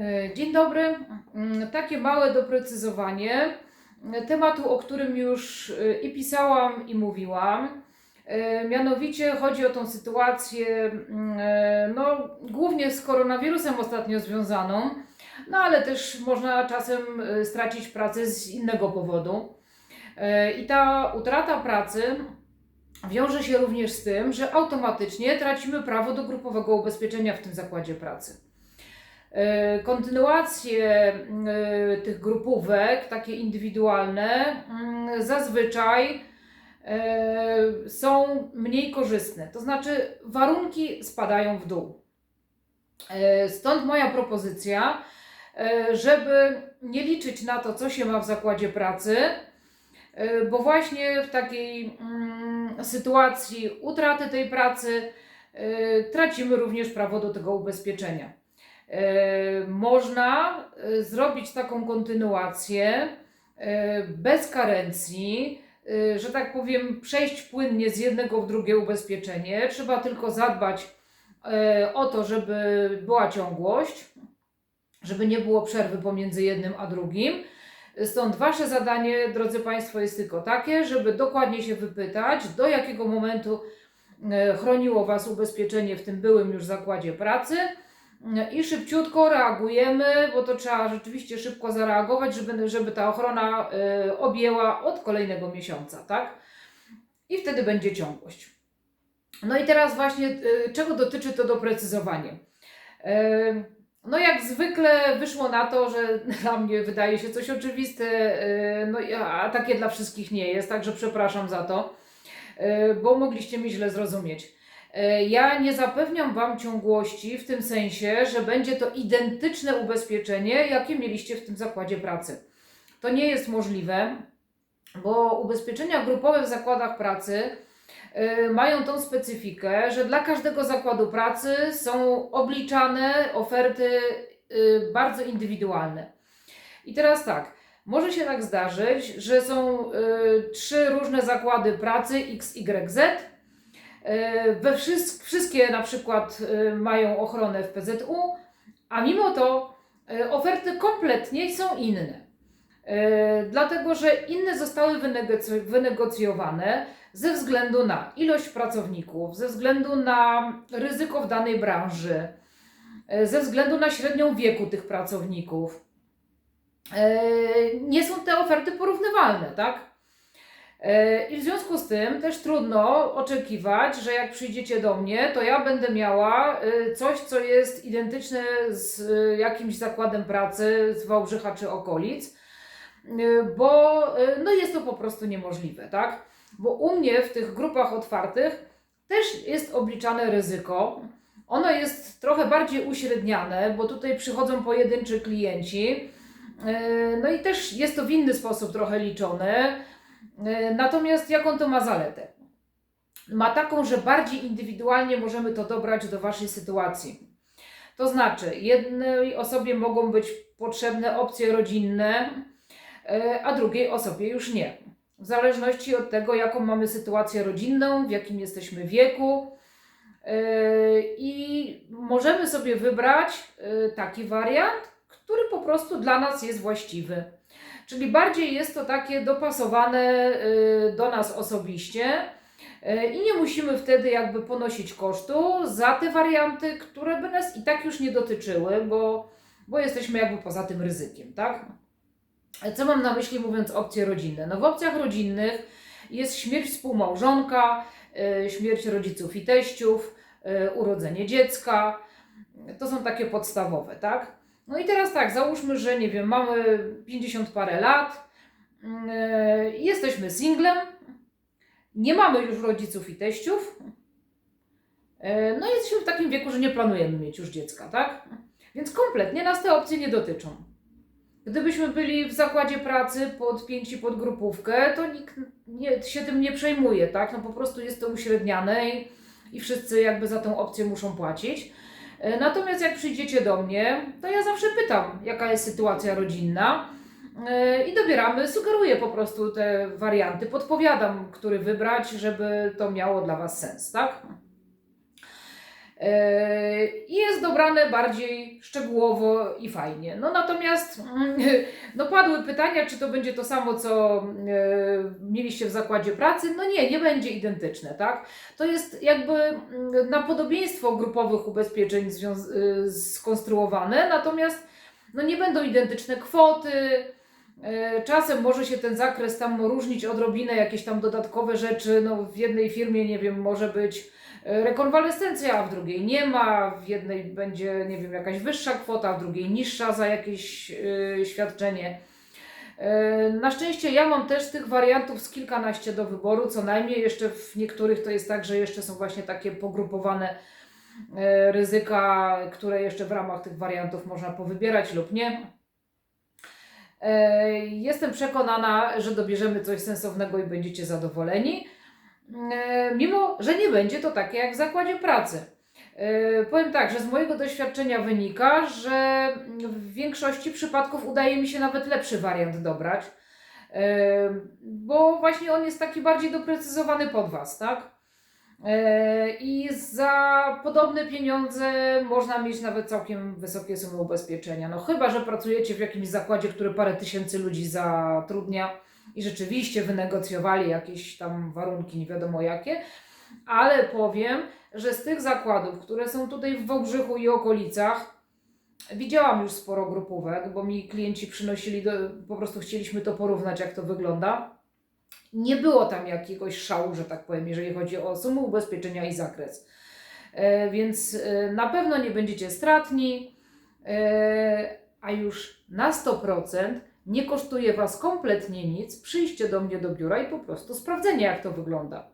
E, Dzień dobry. Mm, Takie małe doprecyzowanie tematu, o którym już e, i pisałam, i mówiłam. E, Mianowicie chodzi o tą sytuację, mm, no, głównie z koronawirusem ostatnio związaną, no ale też można czasem stracić pracę z innego powodu. I ta utrata pracy wiąże się również z tym, że automatycznie tracimy prawo do grupowego ubezpieczenia w tym zakładzie pracy. E, Kontynuacje e, tych grupówek, takie indywidualne, mm, zazwyczaj są mniej korzystne, to znaczy warunki spadają w dół. Stąd moja propozycja, żeby nie liczyć na to, co się ma w zakładzie pracy, bo właśnie w takiej mm, sytuacji utraty tej pracy tracimy również prawo do tego ubezpieczenia. E, Można e, zrobić taką kontynuację e, bez karencji, że tak powiem, przejść płynnie z jednego w drugie ubezpieczenie. Trzeba tylko zadbać o to, żeby była ciągłość, żeby nie było przerwy pomiędzy jednym a drugim. Stąd Wasze zadanie, drodzy Państwo, jest tylko takie, żeby dokładnie się wypytać, do jakiego momentu chroniło Was ubezpieczenie w tym byłym już zakładzie pracy i szybciutko reagujemy, bo to trzeba rzeczywiście szybko zareagować, żeby, żeby ta ochrona e, objęła od kolejnego miesiąca, tak? I wtedy będzie ciągłość. No i teraz właśnie, e, czego dotyczy to doprecyzowanie? E, No jak zwykle wyszło na to, że dla mnie wydaje się coś oczywiste, no a takie dla wszystkich nie jest, także przepraszam za to, bo mogliście mi źle zrozumieć. E, Ja nie zapewniam Wam ciągłości w tym sensie, że będzie to identyczne ubezpieczenie, jakie mieliście w tym zakładzie pracy. To nie jest możliwe, bo ubezpieczenia grupowe w zakładach pracy y, mają tą specyfikę, że dla każdego zakładu pracy są obliczane oferty y, bardzo indywidualne. I teraz tak, może się tak zdarzyć, że są trzy różne zakłady pracy XYZ. Y, We wszyst- wszystkie na przykład y, mają ochronę w PZU, a mimo to y, oferty kompletnie są inne. Dlatego, że inne zostały wynegocjowane ze względu na ilość pracowników, ze względu na ryzyko w danej branży, e, ze względu na średnią wieku tych pracowników. E, Nie są te oferty porównywalne, tak? E, I w związku z tym też trudno oczekiwać, że jak przyjdziecie do mnie, to ja będę miała e, coś, co jest identyczne z e, jakimś zakładem pracy z Wałbrzycha czy okolic, bo no jest to po prostu niemożliwe, tak? Bo u mnie w tych grupach otwartych też jest obliczane ryzyko. Ono jest trochę bardziej uśredniane, bo tutaj przychodzą pojedynczy klienci. No i też jest to w inny sposób trochę liczone. Yy, Natomiast jaką to ma zaletę? Ma taką, że bardziej indywidualnie możemy to dobrać do Waszej sytuacji. To znaczy, jednej osobie mogą być potrzebne opcje rodzinne, yy, a drugiej osobie już nie w zależności od tego, jaką mamy sytuację rodzinną, w jakim jesteśmy wieku. Yy, I możemy sobie wybrać taki wariant, który po prostu dla nas jest właściwy. Czyli bardziej jest to takie dopasowane yy, do nas osobiście yy, i nie musimy wtedy jakby ponosić kosztu za te warianty, które by nas i tak już nie dotyczyły, bo, bo jesteśmy jakby poza tym ryzykiem, tak? Co mam na myśli mówiąc opcje rodzinne? No w opcjach rodzinnych jest śmierć współmałżonka, y, śmierć rodziców i teściów, y, urodzenie dziecka. To są takie podstawowe, tak? No i teraz tak, załóżmy, że nie wiem, mamy 50 parę lat, y, jesteśmy singlem, nie mamy już rodziców i teściów, y, no jesteśmy w takim wieku, że nie planujemy mieć już dziecka, tak? Więc kompletnie nas te opcje nie dotyczą. Gdybyśmy byli w zakładzie pracy podpięci pod grupówkę, to nikt nie, się tym nie przejmuje, tak? No po prostu jest to uśredniane i, i wszyscy jakby za tą opcję muszą płacić. E, Natomiast jak przyjdziecie do mnie, to ja zawsze pytam, jaka jest sytuacja rodzinna e, i dobieramy, sugeruję po prostu te warianty, podpowiadam, który wybrać, żeby to miało dla Was sens, tak? E, I jest dobrane bardziej szczegółowo i fajnie. No natomiast mm, no padły pytania, czy to będzie to samo, co e, mieliście w zakładzie pracy. No nie, nie będzie identyczne, tak? To jest jakby mm, na podobieństwo grupowych ubezpieczeń związ- y, skonstruowane, natomiast no nie będą identyczne kwoty. E, Czasem może się ten zakres tam różnić odrobinę, jakieś tam dodatkowe rzeczy. No, w jednej firmie, nie wiem, może być e, rekonwalescencja, a w drugiej nie ma. W jednej będzie, nie wiem, jakaś wyższa kwota, a w drugiej niższa za jakieś e, świadczenie. Na szczęście ja mam też tych wariantów z kilkanaście do wyboru, co najmniej jeszcze w niektórych to jest tak, że jeszcze są właśnie takie pogrupowane ryzyka, które jeszcze w ramach tych wariantów można powybierać lub nie. E, Jestem przekonana, że dobierzemy coś sensownego i będziecie zadowoleni, e, mimo że nie będzie to takie jak w zakładzie pracy. E, Powiem tak, że z mojego doświadczenia wynika, że w większości przypadków udaje mi się nawet lepszy wariant dobrać, bo właśnie on jest taki bardziej doprecyzowany pod Was, tak? E, I za podobne pieniądze można mieć nawet całkiem wysokie sumy ubezpieczenia. No chyba, że pracujecie w jakimś zakładzie, który parę tysięcy ludzi zatrudnia i rzeczywiście wynegocjowali jakieś tam warunki, nie wiadomo jakie, ale powiem, że z tych zakładów, które są tutaj w Wałbrzychu i okolicach, widziałam już sporo grupówek, bo mi klienci przynosili, do, po prostu chcieliśmy to porównać, jak to wygląda. Nie było tam jakiegoś szału, że tak powiem, jeżeli chodzi o sumę ubezpieczenia i zakres. E, więc e, na pewno nie będziecie stratni, e, a już na 100% nie kosztuje Was kompletnie nic przyjście do mnie do biura i po prostu sprawdzenie, jak to wygląda.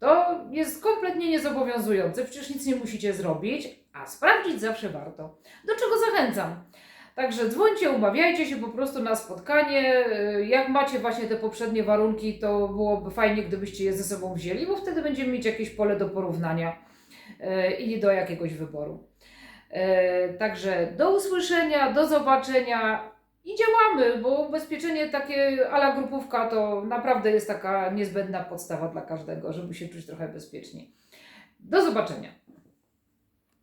To jest kompletnie niezobowiązujące, przecież nic nie musicie zrobić, a sprawdzić zawsze warto. Do czego zachęcam? Także dzwońcie, umawiajcie się po prostu na spotkanie. Y, Jak macie właśnie te poprzednie warunki, to byłoby fajnie, gdybyście je ze sobą wzięli, bo wtedy będziemy mieć jakieś pole do porównania y, i do jakiegoś wyboru. Y, Także do usłyszenia, do zobaczenia i działamy, bo ubezpieczenie takie ala grupówka to naprawdę jest taka niezbędna podstawa dla każdego, żeby się czuć trochę bezpiecznie. Do zobaczenia.